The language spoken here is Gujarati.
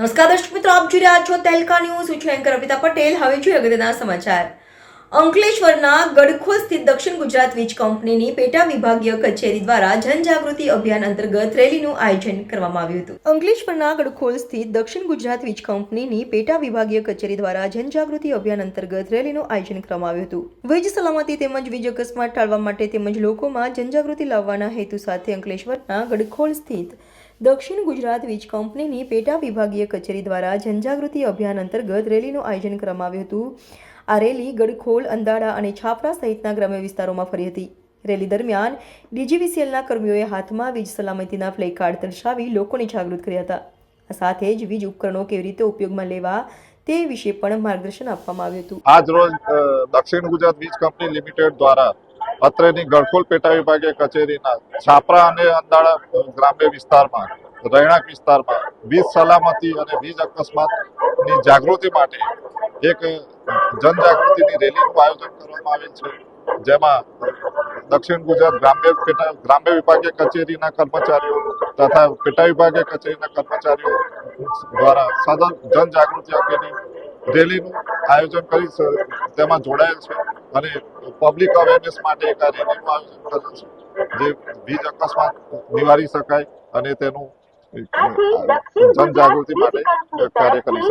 નમસ્કાર દર્શક મિત્રો, આપ જોઈ રહ્યા છો તેલકા ન્યૂઝ. હું છું એન્કર અમિતા પટેલ. હવે જોઈએ અગત્યના સમાચાર. અંકલેશ્વરના ગડખોલ સ્થિત દક્ષિણ ગુજરાત વીજ કંપનીની પેટા વિભાગીય કચેરી દ્વારા જનજાગૃતિ અભિયાન અંતર્ગત રેલીનું આયોજન કરવામાં આવ્યું હતું. અંકલેશ્વરના ગડખોલ સ્થિત દક્ષિણ ગુજરાત વીજ કંપનીની પેટા વિભાગીય કચેરી દ્વારા જનજાગૃતિ અભિયાન અંતર્ગત રેલીનું આયોજન કરવામાં આવ્યું હતું. વીજ સલામતી તેમજ વીજ અકસ્માત ટાળવા માટે તેમજ લોકોમાં જનજાગૃતિ લાવવાના હેતુ સાથે અંકલેશ્વરના ગડખોલ સ્થિત દક્ષિણ ગુજરાત વીજ કંપનીની પેટા વિભાગીય કચેરી દ્વારા જનજાગૃતિ અભિયાન અંતર્ગત રેલીનું આયોજન કરવામાં આવ્યું હતું. આ રેલી ગડખોલ અંદાડા અને છાપરા સહિતના ગ્રામ્ય વિસ્તારોમાં ફરી હતી. રેલી દરમિયાન ડીજીવીસીએલના કર્મીઓએ હાથમાં વીજ સલામતીના પ્લે કાર્ડ દર્શાવી લોકોને જાગૃત કર્યા હતા. સાથે જ વીજ ઉપકરણો કેવી રીતે ઉપયોગમાં લેવા તે વિશે પણ માર્ગદર્શન આપવામાં આવ્યું હતું. આજ રોજ દક્ષિણ ગુજરાત વીજ કંપની લિમિટેડ દ્વારા અત્રેની ગળખોલ પેટા વિભાગીય કચેરીના છાપરા અને અંદાળા ગ્રામ્ય વિસ્તારમાં રહેણાંક વિસ્તારમાં વીજ સલામતી અને વીજ અકસ્માતની જાગૃતિ માટે એક જનજાગૃતિની રેલીનું આયોજન કરવામાં આવેલ છે, જેમાં દક્ષિણ ગુજરાત ગ્રામ્ય પેટા, ગ્રામ્ય વિભાગીય કચેરીના કર્મચારીઓ તથા પેટા વિભાગીય કચેરીના કર્મચારીઓ દ્વારા સદન જનજાગૃતિ અંગેની રેલીનું આયોજન કરી તેમાં જોડાયેલ છે. અને પબ્લિક અવેરનેસ માટે એક આ રેલીનું આયોજન કરેલું છે જે વીજ અકસ્માત નિવારી શકાય અને તેનું જનજાગૃતિ માટે કાર્ય કરી શકાય.